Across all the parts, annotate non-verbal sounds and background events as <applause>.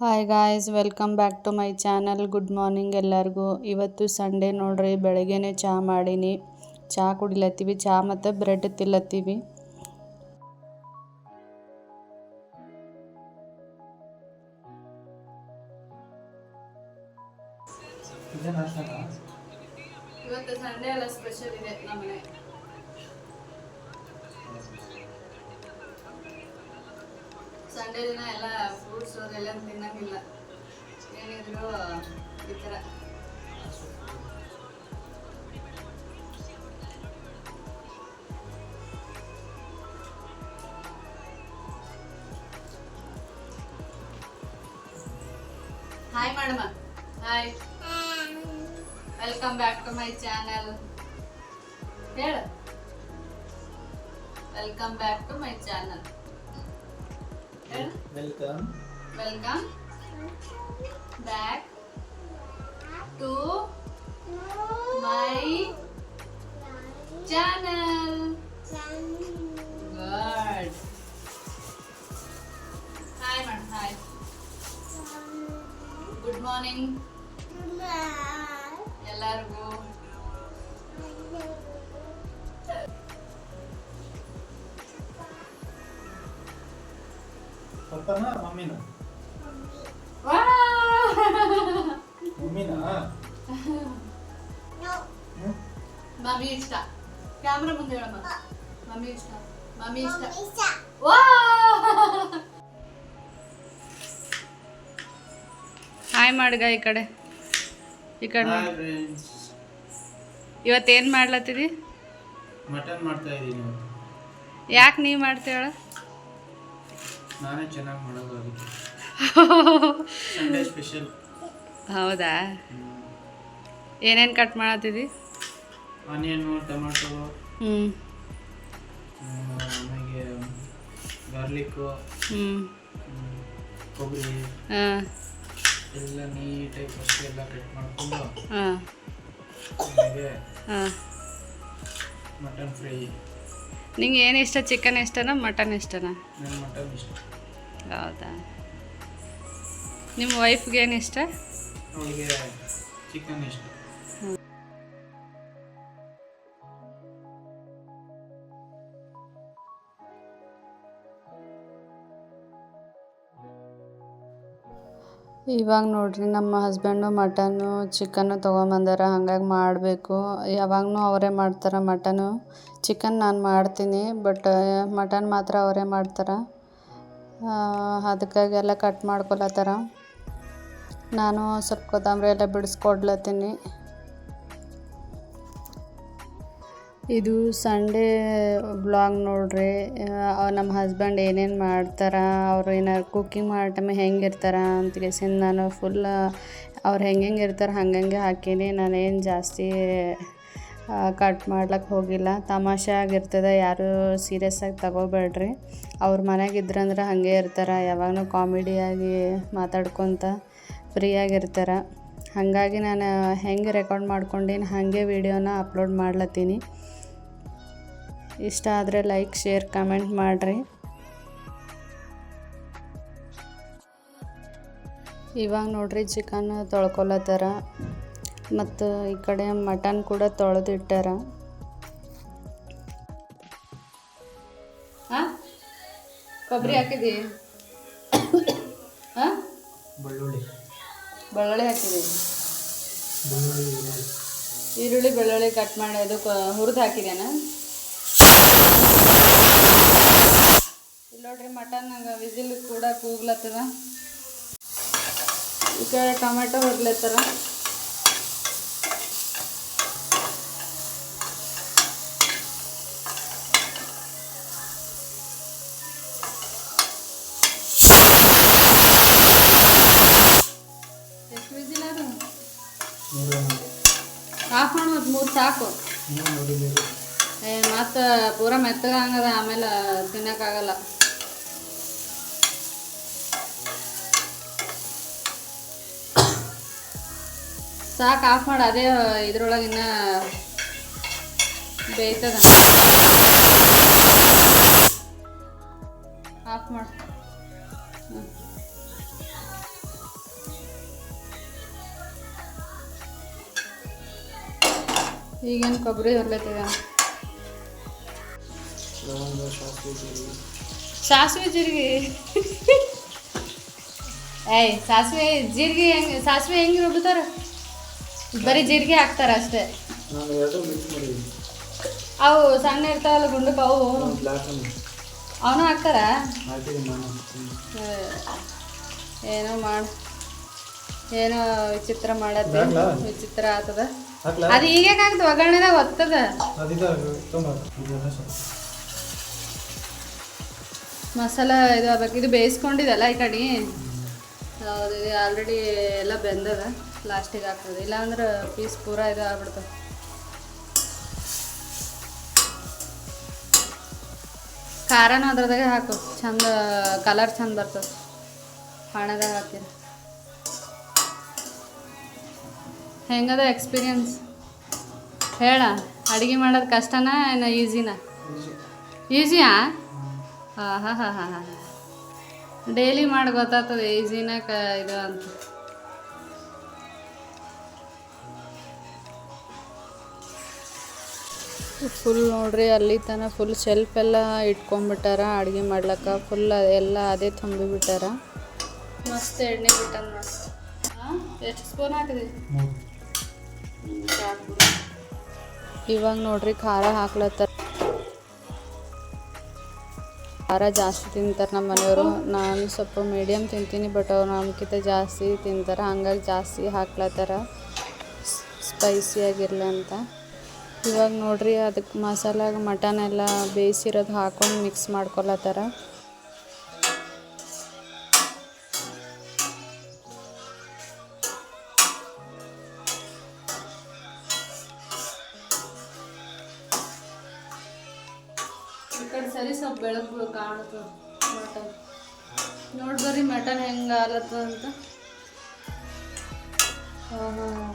Hi guys welcome back to my channel good morning ಎಲ್ಲರಿಗೂ. ಇವತ್ತು Sunday ನೋಡ್ರಿ, ಬೆಳಗ್ಗೆನೆ ಚಹಾ ಮಾಡೀನಿ. ಚಹಾ ಕುಡಿಲತ್ತೀವಿ. ಚಹಾ ಮತ್ತು ಬ್ರೆಡ್ ತಿಲ್ಲತ್ತೀವಿ. ಏನಿದ್ರು ಈ ಥರ ಹಾಯ್ ಮಾಡಮ್ಮ hi welcome back to my channel ಹೇಳು welcome back to my channel ಹೇಳು welcome welcome back to my channel. Good. Hi, man. Hi. Good morning. ಎಲ್ಲರಿಗೂ ಪಪ್ಪನ ಮಮ್ಮಿನ <laughs> ಮಮ್ಮಿ ಇಷ್ಟ. ಕ್ಯಾಮ್ರಾ ಮುಂದೆ ಹೇಳಮ್ಮ. ಮಮ್ಮಿ ಇಷ್ಟ. ಮಮ್ಮಿ ಇಷ್ಟ. ವಾ! ಹಾಯ್ ಮಾಡ್ಗ ಈ ಕಡೆ. ಈ ಕಡೆ ಇವತ್ತು ಏನು ಇವತ್ತೇನು ಮಾಡ್ಲತ್ತಿದಿ? ಮಟನ್ ಮಾಡ್ತಾ ಇದ್ದೀನಿ. ಯಾಕೆ ನೀ ಮಾಡ್ತೇಳ ನಾನೇ ಚೆನ್ನಾಗಿ ಮಾಡೋದು ಅದಕ್ಕೆ. <laughs> ಸಂಡೇ ಸ್ಪೆಷಲ್ ಹೌದಾ? ಏನೇನು ಕಟ್ ಮಾಡತ್ತಿದಿ ಆನಿಯನ್ ಟೊಮೆಟೊ ಹ್ಞೂ ಆಮೇಲೆ ಗಾರ್ಲಿಕ್ಕು ಹ್ಞೂ ಕೊಬ್ಬರಿ ಹಾಂ. ಎಲ್ಲ ನೀಟಾಗಿ ಫಸ್ಟ್ ಎಲ್ಲ ಕಟ್ ಮಾಡಿಕೊಂಡು ಹಾಂ. ಆಮೇಲೆ ಹಾಂ. ಮಟನ್ ಫ್ರೈ ನಿಂಗೆ ಏನು ಇಷ್ಟ? ಚಿಕನ್ ಇಷ್ಟನಾ ಮಟನ್ ಇಷ್ಟನಾ ನನ್ನ ಮಟನ್ ಇಷ್ಟ. ಹೌದಾ? ನಿಮ್ಮ ವೈಫ್ಗೆ ಏನು ಇಷ್ಟ? ಅವಳಿಗೆ ಚಿಕನ್ ಇಷ್ಟ. ಇವಾಗ ನೋಡ್ರಿ ನಮ್ಮ ಹಸ್ಬೆಂಡು ಮಟನ್ನು ಚಿಕನ್ನು ತೊಗೊಂಬಂದಾರ, ಹಾಗಾಗಿ ಮಾಡಬೇಕು. ಯಾವಾಗೂ ಅವರೇ ಮಾಡ್ತಾರೆ ಮಟನ್ನು ಚಿಕನ್ ನಾನು ಮಾಡ್ತೀನಿ ಬಟ್ ಮಟನ್ ಮಾತ್ರ ಅವರೇ ಮಾಡ್ತಾರೆ. ಅದಕ್ಕಾಗಿ ಎಲ್ಲ ಕಟ್ ಮಾಡ್ಕೊಳತ್ತಾರ. ನಾನು ಸ್ವಲ್ಪ ಕೊತ್ತಂಬರಿ ಎಲ್ಲ ಬಿಡಿಸ್ಕೊಡ್ಲತ್ತೀನಿ. ಇದು ಸಂಡೇ ಬ್ಲಾಗ್ ನೋಡ್ರಿ. ನಮ್ಮ ಹಸ್ಬೆಂಡ್ ಏನೇನು ಮಾಡ್ತಾರೆ, ಅವ್ರು ಏನಾರು ಕುಕ್ಕಿಂಗ್ ಮಾಡೋ ಟೈಮ್ ಅಂತ ಕೇಸಿಂದ ನಾನು ಫುಲ್ ಅವ್ರು ಹೆಂಗೆಂಗೆ ಹೆಂಗೆ ಇರ್ತಾರೆ ಹಂಗಂಗೆ ಹಾಕೀನಿ. ನಾನೇನು ಜಾಸ್ತಿ ಕಟ್ ಮಾಡ್ಲಿಕ್ಕೆ ಹೋಗಿಲ್ಲ. ತಮಾಷೆ ಆಗಿರ್ತದೆ, ಯಾರು ಸೀರಿಯಸ್ ಆಗಿ ತಗೋಬೇಡ್ರಿ. ಅವ್ರ ಮನೆಗೆ ಇದ್ರಂದ್ರೆ ಹಾಗೆ ಇರ್ತಾರೆ. ಯಾವಾಗಲೂ ಕಾಮಿಡಿಯಾಗಿ ಮಾತಾಡ್ಕೊತ ಫ್ರೀಯಾಗಿರ್ತಾರೆ ಹಾಗಾಗಿ ನಾನು ಹೆಂಗೆ ರೆಕಾರ್ಡ್ ಮಾಡ್ಕೊಂಡೀನಿ ಹಾಗೆ ವೀಡಿಯೋನ ಅಪ್ಲೋಡ್ ಮಾಡ್ಲತ್ತೀನಿ. ಇಷ್ಟ ಆದರೆ ಲೈಕ್ ಶೇರ್ ಕಮೆಂಟ್ ಮಾಡಿರಿ. ಇವಾಗ ನೋಡ್ರಿ ಚಿಕನ್ ತೊಳ್ಕೊಳತ್ತಾರ. ಮತ್ತು ಈ ಕಡೆ ಮಟನ್ ಕೂಡ ತೊಳೆದಿಟ್ಟಾರ. ಹಾಂ ಕೊಬ್ಬರಿ ಹಾಕಿದಿ? ಹಾಂ ಬೆಳ್ಳುಳ್ಳಿ. ಬೆಳ್ಳುಳ್ಳಿ ಹಾಕಿದಿ? ಈರುಳ್ಳಿ. ಈರುಳ್ಳಿ ಬೆಳ್ಳುಳ್ಳಿ ಕಟ್ ಮಾಡಿ ಅದು ಹುರಿದು ಹಾಕಿದೇನ ಇಲ್ಲಿ ನೋಡ್ರಿ ಮಟನ್ ವಿಸಿಲ್ ಕೂಡ ಕೂಗ್ಲತ್ತದ. ಈ ಕಡೆ ಟೊಮೆಟೊ ಹುರ್ಲತ್ತಾರ. ಎಷ್ಟು ವಿಸಿಲ್ ಅದು? ನೀರು ನೋಡಿ. ಆಫ್ ಮಾಡಿ ಮತ್ತು ಮೂರು ಸಾಕು ಮತ್ತು ಪೂರ ಮೆತ್ತಗಂಗದ ಆಮೇಲೆ ತಿನ್ನಕ್ಕಾಗಲ್ಲ. ಸಾಕು ಆಫ್ ಮಾಡಿ, ಅದೇ ಇದ್ರೊಳಗೆ ಇನ್ನ ಬೇಯ್ತದ. ಆಫ್ ಮಾಡಿ. ಈಗೇನು ಕೊಬ್ಬರಿ ಹೊರ್ಲತ್ತಿದ? ಲವಂಗ ಸಾಸಿವೆ ಜೀರಿಗೆ ಸಾಸಿವೆ ಜೀರಿಗೆ ಏಯ್ ಸಾಸಿವೆ ಜೀರಿಗೆ ಹೆಂಗೆ ಸಾಸಿವೆ ಹೆಂಗೆ ರುಬ್ತಾರ ಬರೀ ಜೀರಿಗೆ ಹಾಕ್ತಾರ ಅಷ್ಟೇ. ನಾನು ಎರಡು ಮಿಕ್ಸ್ ಮಾಡಿದ್ದೀನಿ. ಅವು ಸಣ್ಣ ಇರ್ತಾವಲ್ಲ ಗುಂಡಕ್ಕೆ ಅವು? ಅವನು ಹಾಕ್ತಾರ? ಏನೋ ಮಾಡಿ ಏನೋ ವಿಚಿತ್ರ ಮಾಡತ್ತೆ? ವಿಚಿತ್ರ ಆತದ ಅದು ಈಗ ಒಗ್ಗರಣೆದಾಗ ಒತ್ತದ. ಮಸಾಲ ಇದು ಆಗ್ಬೇಕು ಇದು ಬೇಯಿಸ್ಕೊಂಡಿದ್ದಲ್ಲ ಈ ಕಡೆ? ಹೌದು ಇದು ಆಲ್ರೆಡಿ ಎಲ್ಲ ಬೆಂದದ. ಲಾಸ್ಟಿಗೆ ಹಾಕ್ತದೆ ಇಲ್ಲಾಂದ್ರೆ ಪೀಸ್ ಪೂರ ಇದು ಆಗ್ಬಿಡ್ತದೆ. ಖಾರನೂ ಅದ್ರದಾಗೆ ಹಾಕು. ಚಂದ ಕಲರ್ ಚಂದ ಬರ್ತದೆ. ಹಣದಾಗ ಹಾಕಿದ ಹೆಂಗದ ಎಕ್ಸ್ಪೀರಿಯನ್ಸ್ ಹೇಳ. ಅಡುಗೆ ಮಾಡೋದು ಕಷ್ಟನಾ ಏನು ಈಸಿನಾ ಈಸಿಯಾ ಹಾಂ ಹಾಂ ಹಾಂ ಹಾಂ ಹಾಂ. ಡೈಲಿ ಮಾಡಿ ಗೊತ್ತಾಗ್ತದೆ ಈಸಿನ ಕ ಇದು ಅಂತ. ಫುಲ್ ನೋಡ್ರಿ ಅಲ್ಲಿ ತನ ಫುಲ್ ಶೆಲ್ಫ್ ಎಲ್ಲ ಇಟ್ಕೊಂಡ್ಬಿಟ್ಟಾರ ಅಡುಗೆ ಮಾಡ್ಲಕ್ಕ. ಫುಲ್ ಎಲ್ಲ ಅದೇ ತುಂಬಿಬಿಟ್ಟಾರ ಮಸ್ತ್ ಎಣ್ಣೆ ನೋಡಿ ಹಾಂ ಎಷ್ಟು ಸ್ಪೂನ್ ಹಾಕಿದೆ? ಇವಾಗ ನೋಡ್ರಿ ಖಾರ ಹಾಕ್ಲತ್ತಾರ. ಖಾರ ಜಾಸ್ತಿ ತಿಂತಾರೆ ನಮ್ಮ ಮನೆಯವರು. ನಾನು ಸ್ವಲ್ಪ ಮೀಡಿಯಮ್ ತಿಂತೀನಿ ಬಟ್ ಅವ್ರು ನಮ್ಗಿಂತ ಜಾಸ್ತಿ ತಿಂತಾರೆ. ಹಂಗಾಗಿ ಜಾಸ್ತಿ ಹಾಕ್ಲತ್ತಾರ. ಸ್ಪೈಸಿ ಆಗಿರಲಿ ಅಂತ. ಇವಾಗ ನೋಡ್ರಿ ಅದಕ್ಕೆ ಮಸಾಲಾಗ ಮಟನ್ ಎಲ್ಲ ಬೇಯಿಸಿರೋದು ಹಾಕೊಂಡು ಮಿಕ್ಸ್ ಮಾಡ್ಕೊಳತ್ತಾರ ಬೆಳಕು ಮಟನ್ ನೋಡಿ ಬರ್ರಿ ಮಟನ್ ಹೆಂಗೆ ಆಗ್ಲತ್ತದ ಅಂತ. ಹಾಂ ಹಾಂ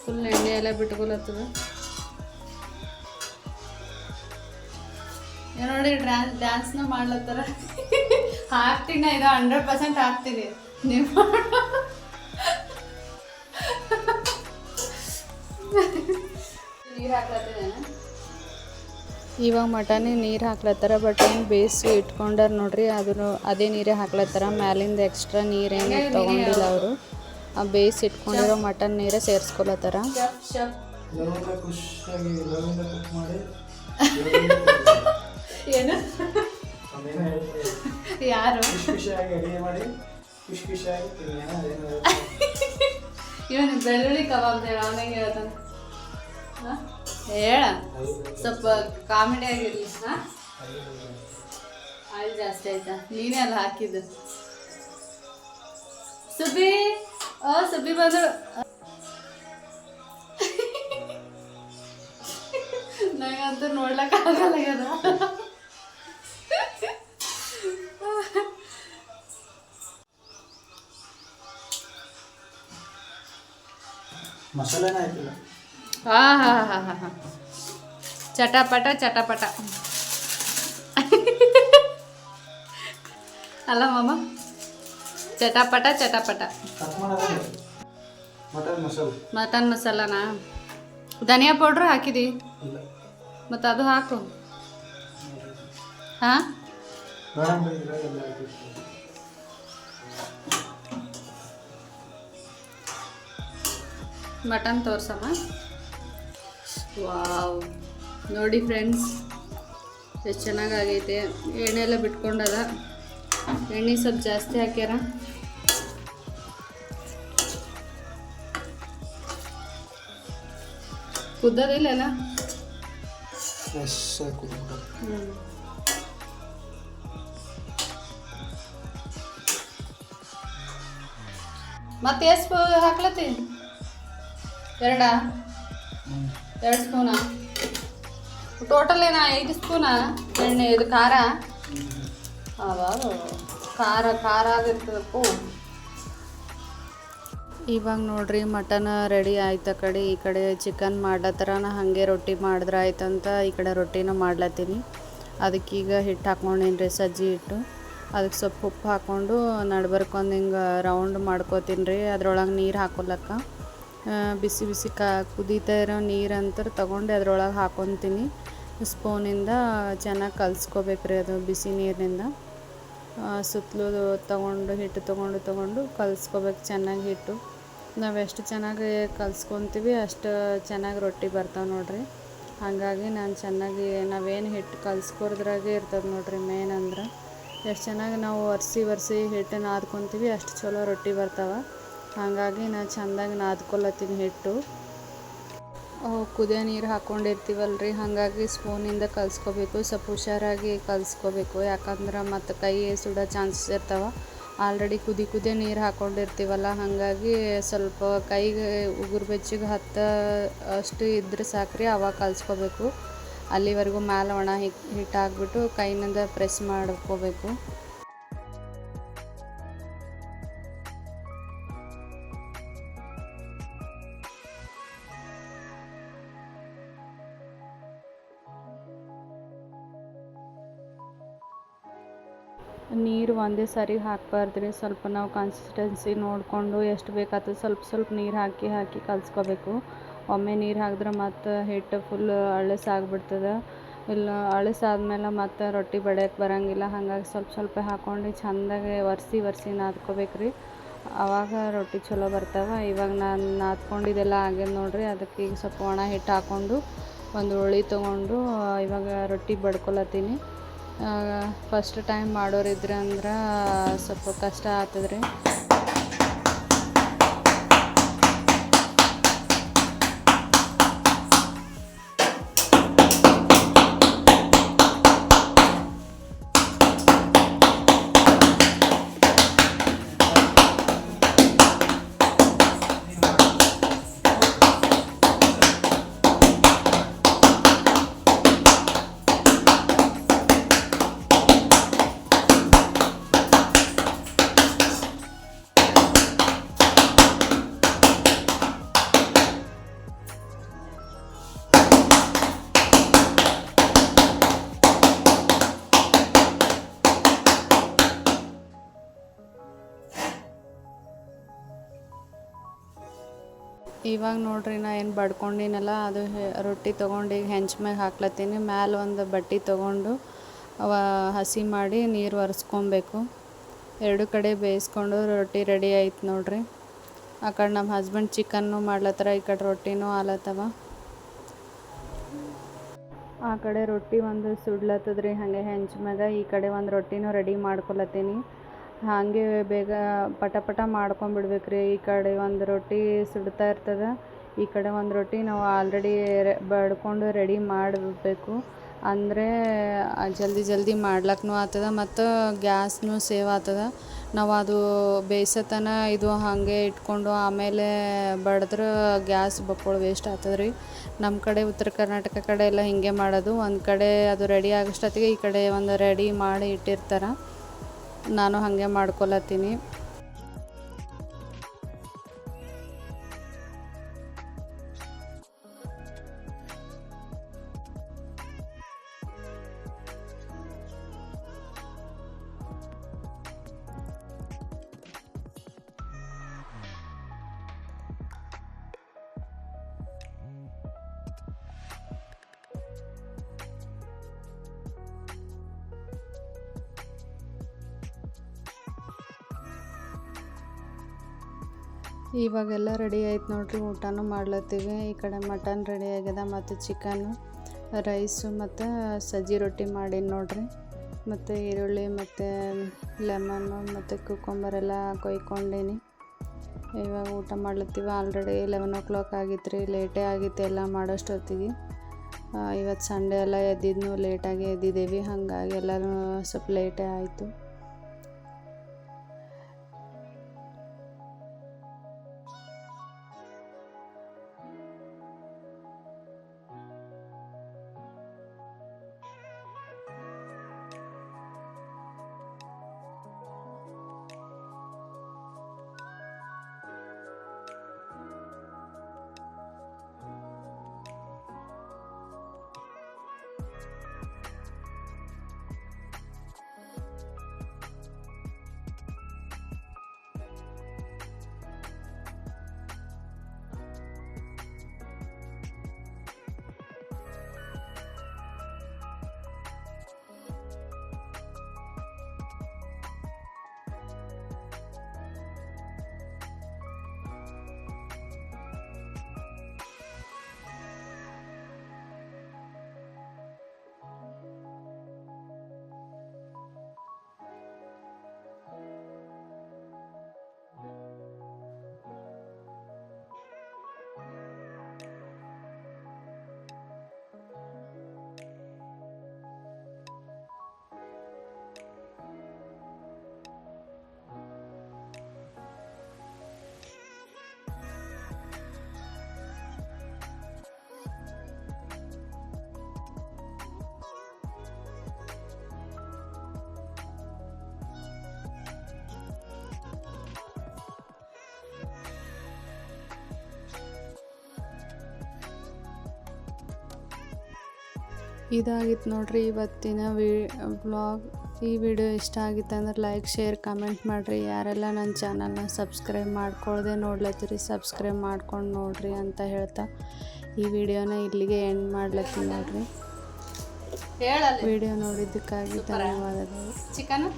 ಫುಲ್ ಎಣ್ಣೆ ಎಲ್ಲ ಬಿಟ್ಕೊಲತ್ತದ. ನೋಡಿ ಡ್ಯಾನ್ಸ್ ಡ್ಯಾನ್ಸ್ನ ಮಾಡ್ಲತ್ತಾರ. ಹಾಕ್ತೀನಿ, ಇದು ಹಂಡ್ರೆಡ್ ಪರ್ಸೆಂಟ್ ಹಾಕ್ತೀನಿ. ನೀವು <laughs> ನೀರು ಹಾಕ್ಲತ್ತಿದ್ದೇನೆ ಇವಾಗ ಮಟನಿಗೆ ನೀರು ಹಾಕ್ಲತ್ತಾರ ಬಟ್ ಏನು ಬೇಯಿಸಿ ಇಟ್ಕೊಂಡಾರ ನೋಡ್ರಿ ಅದನ್ನು ಅದೇ ನೀರೇ ಹಾಕ್ಲತ್ತಾರ. ಮ್ಯಾಲಿಂದ ಎಕ್ಸ್ಟ್ರಾ ನೀರೇನು ತೊಗೊಂಡಿಲ್ಲ ಅವರು. ಆ ಬೇಯಿಸಿ ಇಟ್ಕೊಂಡಿರೋ ಮಟನ್ ನೀರೇ ಸೇರಿಸ್ಕೊಲತ್ತಾರ. ಏನು? ಯಾರು? ಇವನು ಬೆಳ್ಳುಳ್ಳಿ ಕಬಾಬ್ ಹೇಳ ಅವನಿಗೆ ಹೇಳ್ತಾನೆ. ಹಾ? ಹೇಳ. ಸ್ವಲ್ಪ ಕಾಮಿಡಿ ಆಗಿರ್ಲಿ ಹಾ ಆಯಿಲ್ ಜಾಸ್ತಿ ಆಯ್ತಾ? ನೀನೇ ಅಲ್ಲ ಹಾಕಿದ್ದು. ಸುಬ್ಬಿ ಓ ಸುಬ್ಬಿ ಬಂದಳು ನಂಗಂತೂ ನೋಡ್ಲಕ್ಕ ಆಗಲ್ಲ ಆಗ್ಯದ. ಮಸಾಲೆನೇ ಹಾಕಿಲ್ಲ. ಹಾ ಚಟಪಟ ಚಟಪಟ. ಅಲ್ಲ ಮಾಮ, ಚಟಪಟ ಚಟಪಟ. ಮಟನ್ ಮಸಾಲನಾ? ಧನಿಯಾ ಪೌಡ್ರ್ ಹಾಕಿದಿ? ಮತ್ತೆ ಅದು ಹಾಕು. ಹಾಂ. ಮಟನ್ ತೋರ್ಸಮ್ಮ. ವಾವ್. ನೋಡಿ ಫ್ರೆಂಡ್ಸ್ ಎಷ್ಟು ಚೆನ್ನಾಗಾಗೈತೆ. ಎಣ್ಣೆ ಎಲ್ಲ ಬಿಟ್ಕೊಂಡದ ಎಣ್ಣೆ ಸ್ವಲ್ಪ ಜಾಸ್ತಿ ಹಾಕ್ಯಾರ. ಕುದ್ದದಿಲ್ಲ ಅಲ್ಲ? ಹ್ಞೂ ಮತ್ತೆ ಎಷ್ಟು ಹಾಕ್ಲತ್ತಿ? ಎರಡ. ಎರಡು ಸ್ಪೂನ. ಟೋಟಲ್ ಏನ ಐದು ಸ್ಪೂನ ಎಣ್ಣೆ, ಇದು ಖಾರ. ಖಾರ ಖಾರ ಆಗಿರ್ತದಪ್ಪು. ಇವಾಗ ನೋಡ್ರಿ, ಮಟನ್ ರೆಡಿ ಆಯ್ತು ಕಡೆ, ಈ ಕಡೆ ಚಿಕನ್ ಮಾಡ್ಲತ್ತರ ನಾ ಹಾಗೆ ರೊಟ್ಟಿ ಮಾಡಿದ್ರೆ ಆಯ್ತಂತ ಈ ಕಡೆ ರೊಟ್ಟಿನ ಮಾಡ್ಲತ್ತೀನಿ. ಅದಕ್ಕೀಗ ಹಿಟ್ಟು ಹಾಕ್ಕೊಂಡೇನ್ರಿ ಸಜ್ಜಿ ಹಿಟ್ಟು. ಅದಕ್ಕೆ ಸ್ವಲ್ಪ ಉಪ್ಪು ಹಾಕ್ಕೊಂಡು ನಡ್ಬರ್ಕೊಂದು ಹಿಂಗೆ ರೌಂಡ್ ಮಾಡ್ಕೋತೀನಿ ರೀ. ಅದ್ರೊಳಗೆ ನೀರು ಹಾಕೊಲಕ್ಕ. ಬಿಸಿ ಬಿಸಿ ಕಾ ಕುದೀತಾ ಇರೋ ನೀರಂತರ ತೊಗೊಂಡು ಅದ್ರೊಳಗೆ ಹಾಕೊತೀನಿ. ಸ್ಪೂನಿಂದ ಚೆನ್ನಾಗಿ ಕಲಿಸ್ಕೋಬೇಕ್ರಿ ಅದು ಬಿಸಿ ನೀರಿನಿಂದ. ಸುತ್ತಲೂ ತೊಗೊಂಡು, ಹಿಟ್ಟು ತೊಗೊಂಡು ತೊಗೊಂಡು ಕಲಿಸ್ಕೋಬೇಕು ಚೆನ್ನಾಗಿ ಹಿಟ್ಟು. ನಾವು ಎಷ್ಟು ಚೆನ್ನಾಗಿ ಕಲಿಸ್ಕೊತೀವಿ ಅಷ್ಟು ಚೆನ್ನಾಗಿ ರೊಟ್ಟಿ ಬರ್ತಾವೆ ನೋಡಿರಿ. ಹಾಗಾಗಿ ನಾನು ಚೆನ್ನಾಗಿ ನಾವೇನು ಹಿಟ್ಟು ಕಲಿಸ್ಕೊದ್ರಾಗೆ ಇರ್ತದೆ ನೋಡಿರಿ ಮೇನ್ ಅಂದ್ರೆ. ಎಷ್ಟು ಚೆನ್ನಾಗಿ ನಾವು ಒರೆಸಿ ಒರೆಸಿ ಹಿಟ್ಟನ್ನು ಆದ್ಕೊತೀವಿ ಅಷ್ಟು ಚಲೋ ರೊಟ್ಟಿ ಬರ್ತಾವೆ. ಹಾಗಾಗಿ ನಾ ಚಂದಾಗಿ ನಾದ್ಕೊಳತ್ತೀನಿ ಹಿಟ್ಟು. ಕುದಿಯೋ ನೀರು ಹಾಕ್ಕೊಂಡಿರ್ತೀವಲ್ಲ ರೀ ಹಾಗಾಗಿ ಸ್ಪೂನಿಂದ ಕಲಿಸ್ಕೋಬೇಕು, ಸ್ವಲ್ಪ ಹುಷಾರಾಗಿ ಕಲಿಸ್ಕೋಬೇಕು. ಯಾಕಂದ್ರೆ ಮತ್ತು ಕೈ ಸುಡೋ ಚಾನ್ಸಸ್ ಇರ್ತಾವೆ. ಆಲ್ರೆಡಿ ಕುದಿ ಕುದಿಯ ನೀರು ಹಾಕ್ಕೊಂಡಿರ್ತೀವಲ್ಲ ಹಾಗಾಗಿ ಸ್ವಲ್ಪ ಕೈಗೆ ಉಗುರು ಬೆಚ್ಚಿಗೆ ಹತ್ತ ಅಷ್ಟು ಇದ್ರೆ ಸಾಕ್ರಿ, ಅವಾಗ ಕಲಿಸ್ಕೋಬೇಕು. ಅಲ್ಲಿವರೆಗೂ ಮ್ಯಾಲ ಒಣ ಹಿಟ್ ಹಿಟ್ಟು ಹಾಕ್ಬಿಟ್ಟು ಕೈನಿಂದ ಪ್ರೆಸ್ ಮಾಡ್ಕೋಬೇಕು. ಒಂದೇ ಸಾರಿ ಹಾಕ್ಬಾರ್ದು ಸ್ವಲ್ಪ ನಾವು ಕನ್ಸಿಸ್ಟೆನ್ಸಿ ನೋಡಿಕೊಂಡು ಎಷ್ಟು ಬೇಕಾಗ್ತದೆ ಸ್ವಲ್ಪ ಸ್ವಲ್ಪ ನೀರು ಹಾಕಿ ಹಾಕಿ ಕಲಿಸ್ಕೋಬೇಕು. ಒಮ್ಮೆ ನೀರು ಹಾಕಿದ್ರೆ ಮತ್ತು ಹಿಟ್ಟು ಫುಲ್ ಅಳಸಾಗ್ಬಿಡ್ತದೆ ಇಲ್ಲ ಅಳಸಾದ್ಮೇಲೆ ಮತ್ತು ರೊಟ್ಟಿ ಬಡಿಯೋಕೆ ಬರೋಂಗಿಲ್ಲ. ಹಾಗಾಗಿ ಸ್ವಲ್ಪ ಸ್ವಲ್ಪ ಹಾಕ್ಕೊಂಡು ಚೆಂದಾಗಿ ಒರೆಸಿ ಒರೆಸಿ ನಾದ್ಕೋಬೇಕು ರೀ ಆವಾಗ ರೊಟ್ಟಿ ಚಲೋ ಬರ್ತಾವೆ. ಇವಾಗ ನಾನು ನಾದ್ಕೊಂಡಿದ್ದೆಲ್ಲ ಆಗ್ಯದ ನೋಡ್ರಿ. ಅದಕ್ಕೆ ಈಗ ಸ್ವಲ್ಪ ಒಣ ಹಿಟ್ಟು ಹಾಕ್ಕೊಂಡು ಒಂದು ಹುಳಿ ತೊಗೊಂಡು, ಇವಾಗ ರೊಟ್ಟಿ ಬಡ್ಕೊಳತ್ತೀನಿ ಫಸ್ಟ್ ಟೈಮ್ ಮಾಡೋರಿದ್ರೆ ಅಂದ್ರೆ ಸ್ವಲ್ಪ ಕಷ್ಟ ಆಗ್ತದೆ ಇವಾಗ ನೋಡ್ರಿ ನಾ ಏನು ಬಡ್ಕೊಂಡಿನಲ್ಲ, ಅದು ರೊಟ್ಟಿ ತೊಗೊಂಡು ಈಗ ಹೆಂಚ್ ಮ್ಯಾಗ ಹಾಕ್ಲತ್ತೀನಿ. ಮ್ಯಾಲ ಒಂದು ಬಟ್ಟೆ ತೊಗೊಂಡು ಹಸಿ ಮಾಡಿ ನೀರು ಒರೆಸ್ಕೊಬೇಕು. ಎರಡು ಕಡೆ ಬೇಯಿಸ್ಕೊಂಡು ರೊಟ್ಟಿ ರೆಡಿ ಆಯ್ತು ನೋಡ್ರಿ. ಆ ಕಡೆ ನಮ್ಮ ಹಸ್ಬೆಂಡ್ ಚಿಕನ್ನು ಮಾಡ್ಲತ್ತರ, ಈ ಕಡೆ ರೊಟ್ಟಿನೂ ಆಲತ್ತವ. ಆ ಕಡೆ ರೊಟ್ಟಿ ಒಂದು ಸುಡ್ಲತ್ತದ್ರಿ, ಹಾಗೆ ಹೆಂಚ್ ಮ್ಯಾಗ ಈ ಕಡೆ ಒಂದು ರೊಟ್ಟಿನೂ ರೆಡಿ ಮಾಡ್ಕೊಳತ್ತೀನಿ ಹಾಗೆ ಬೇಗ ಪಟ ಪಟ ಮಾಡ್ಕೊಂಬಿಡ್ಬೇಕ್ರಿ ಈ ಕಡೆ ಒಂದು ರೊಟ್ಟಿ ಸುಡ್ತಾ ಇರ್ತದೆ. ಈ ಕಡೆ ಒಂದು ರೊಟ್ಟಿ ನಾವು ಆಲ್ರೆಡಿ ಬಡ್ಕೊಂಡು ರೆಡಿ ಮಾಡಬೇಕು. ಅಂದರೆ ಜಲ್ದಿ ಜಲ್ದಿ ಮಾಡ್ಲಕ್ಕೂ ಆಗ್ತದೆ ಮತ್ತು ಗ್ಯಾಸ್ನು ಸೇವ್ ಆಗ್ತದೆ. ನಾವು ಅದು ಬೇಯಿಸತನ ಇದು ಹಾಗೆ ಇಟ್ಕೊಂಡು ಆಮೇಲೆ ಬಡಿದ್ರೆ ಗ್ಯಾಸ್ ಬಕ್ಕೋಳು ವೇಸ್ಟ್ ಆಗ್ತದೆ ರೀ ನಮ್ಮ ಕಡೆ ಉತ್ತರ ಕರ್ನಾಟಕ ಕಡೆ ಎಲ್ಲ ಹೀಗೆ ಮಾಡೋದು. ಒಂದು ಕಡೆ ಅದು ರೆಡಿ ಆಗೋಷ್ಟೊತ್ತಿಗೆ ಈ ಕಡೆ ಒಂದು ರೆಡಿ ಮಾಡಿ ಇಟ್ಟಿರ್ತಾರೆ. ನಾನು ಹಾಗೆ ಮಾಡ್ಕೊಳತ್ತೀನಿ. ಇವಾಗೆಲ್ಲ ರೆಡಿ ಆಯ್ತು ನೋಡ್ರಿ, ಊಟನೂ ಮಾಡ್ಲತ್ತೀವಿ. ಈ ಕಡೆ ಮಟನ್ ರೆಡಿ ಆಗ್ಯದ ಮತ್ತು ಚಿಕನ್ನು ರೈಸು ಮತ್ತು ಸಜ್ಜಿ ರೊಟ್ಟಿ ಮಾಡೀನಿ ನೋಡ್ರಿ. ಮತ್ತು ಈರುಳ್ಳಿ ಮತ್ತು ಲೆಮನ್ನು ಮತ್ತು ಕುಕ್ಕಂಬರ್ ಎಲ್ಲ ಕೊಯ್ಕೊಂಡೀನಿ. ಇವಾಗ ಊಟ ಮಾಡ್ಲತ್ತೀವಿ. ಆಲ್ರೆಡಿ ಲೆವೆನ್ ಓ ಕ್ಲಾಕ್ ಆಗಿತ್ತು ರೀ ಲೇಟೇ ಆಗಿತ್ತು ಎಲ್ಲ ಮಾಡೋಷ್ಟೊತ್ತಿಗೆ. ಇವತ್ತು ಸಂಡೇ ಎಲ್ಲ ಎದ್ದಿದ್ನು ಲೇಟಾಗಿ ಎದ್ದಿದ್ದೇವೆ. ಹಾಗಾಗಿ ಎಲ್ಲರೂ ಸ್ವಲ್ಪ ಲೇಟೇ ಆಯಿತು. ಇದಾಗಿತ್ತು ನೋಡ್ರಿ ಇವತ್ತಿನ ವಿ ಬ್ಲಾಗ್ ಈ ವಿಡಿಯೋ ಇಷ್ಟ ಆಗಿತ್ತು ಅಂದ್ರೆ ಲೈಕ್ ಶೇರ್ ಕಮೆಂಟ್ ಮಾಡಿರಿ. ಯಾರೆಲ್ಲ ನನ್ನ ಚಾನಲ್ನ ಸಬ್ಸ್ಕ್ರೈಬ್ ಮಾಡ್ಕೊಳ್ದೆ ನೋಡ್ಲತ್ತೀರಿ ಸಬ್ಸ್ಕ್ರೈಬ್ ಮಾಡ್ಕೊಂಡು ನೋಡ್ರಿ ಅಂತ ಹೇಳ್ತಾ ಈ ವಿಡಿಯೋನ ಇಲ್ಲಿಗೆ ಎಂಡ್ ಮಾಡ್ಲತ್ತೀನಿ ನೋಡ್ರಿ. ವಿಡಿಯೋ ನೋಡಿದ್ದಕ್ಕಾಗಿ ಧನ್ಯವಾದಗಳು. ಚಿಕನ್?